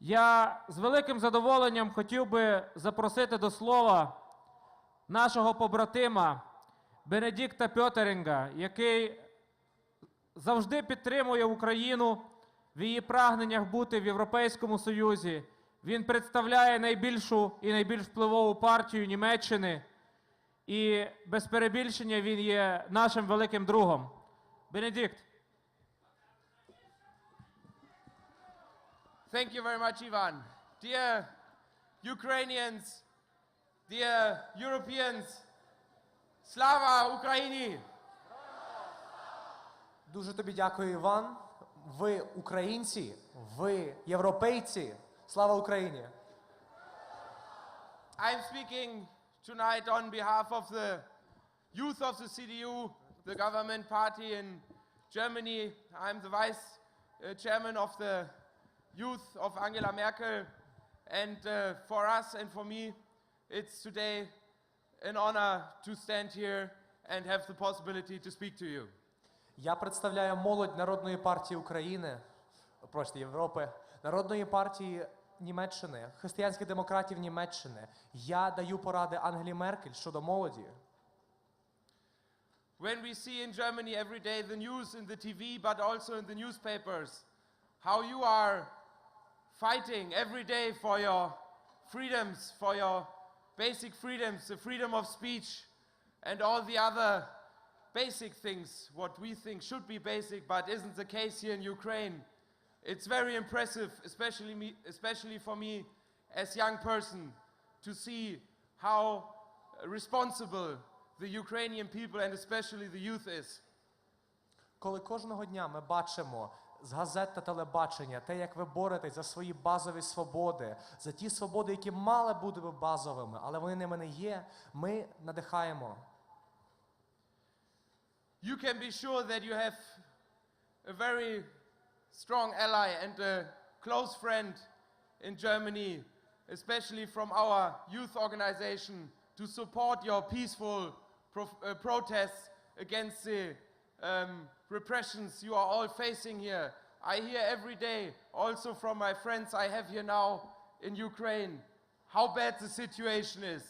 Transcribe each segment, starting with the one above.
Я з великим задоволенням хотів би запросити до слова нашого побратима Бенедикта Пьотеринга, який завжди підтримує Україну в її прагненнях бути в Європейському Союзі. Він представляє найбільшу і найбільш впливову партію Німеччини. І без перебільшення він є нашим великим другом. Бенедикт. Thank you very much, Ivan. Dear Ukrainians, dear Europeans, Slava Ukraini! Дуже тобі дякую, Іван. Ви українці, ви європейці. Слава Україні! I'm speaking tonight on behalf of the youth of the CDU, the government party in Germany. I'm the vice uh, chairman of the youth of Angela Merkel. And uh, for us and for me, it's today an honor to stand here and have the possibility to speak to you. Я представляю молодь Народної партії України, прости, Європи, Народної партії Німеччини, християнських демократів Німеччини. Я даю поради Ангелі Меркель щодо молоді. When we see in Germany every day the news in the TV, but also in the newspapers, how you are fighting every day for your freedoms, for your basic freedoms, the freedom of speech, and all the other basic things, what we think should be basic, but isn't the case here in Ukraine. It's very impressive, especially, me, especially for me as young person, to see how responsible the Ukrainian people and especially the youth is. Коли кожного дня ми бачимо з газет та телебачення те, як ви боретесь за свої базові свободи, за ті свободи, які мали бути би базовими, але вони ними не є, ми надихаємо. You can be sure that you have a very strong ally and a close friend in Germany, especially from our youth organization, to support your peaceful pro- uh, protests against the um, repressions you are all facing here. I hear every day, also from my friends I have here now in Ukraine, how bad the situation is.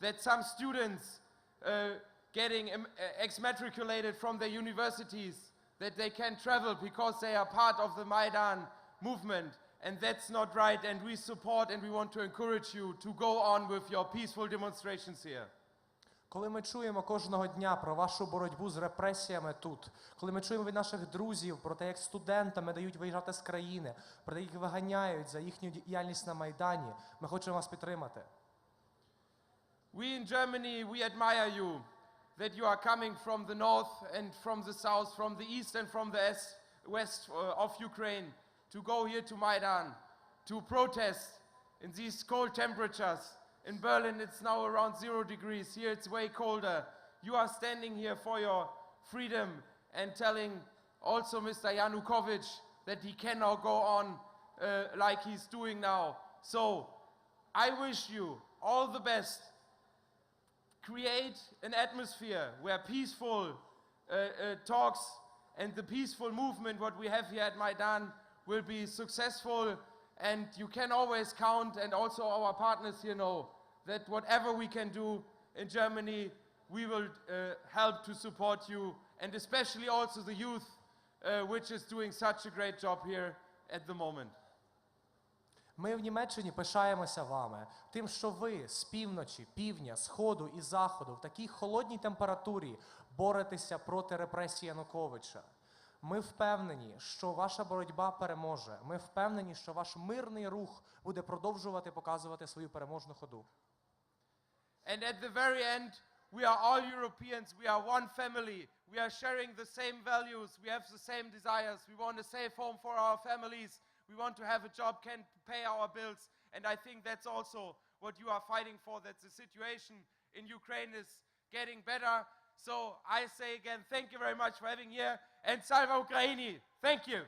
That some students uh, getting uh, exmatriculated from their universities, that they can travel because they are part of the Maidan movement. And that's not right. And we support and we want to encourage you to go on with your peaceful demonstrations here. Коли ми чуємо кожного дня про вашу боротьбу з репресіями тут, коли ми чуємо від наших друзів про те, як студентами дають виїжджати з країни, про те, як виганяють за їхню діяльність на Майдані, ми хочемо вас підтримати. We in Germany, we admire you that you are coming from the north and from the south, from the east and from the west uh, of Ukraine to go here to Maidan to protest in these cold temperatures. In Berlin, it's now around zero degrees. Here, it's way colder. You are standing here for your freedom and telling also Mr. Yanukovych that he cannot go on uh, like he's doing now. So, I wish you all the best create an atmosphere where peaceful uh, uh, talks and the peaceful movement what we have here at Maidan will be successful and you can always count and also our partners here know that whatever we can do in Germany we will uh, help to support you and especially also the youth uh, which is doing such a great job here at the moment. Ми в Німеччині пишаємося вами, тим, що ви з півночі, півдня, сходу і заходу в такій холодній температурі боретеся проти репресій Януковича. Ми впевнені, що ваша боротьба переможе. Ми впевнені, що ваш мирний рух буде продовжувати показувати свою переможну ходу. And at the very end, we are all Europeans. We are one family. We are sharing the same values. We have the same desires. We want a safe home for our families. We want to have a job, can pay our bills. And I think that's also what you are fighting for, that the situation in Ukraine is getting better. So I say again, thank you very much for having here. And Salva Ukraini. Thank you.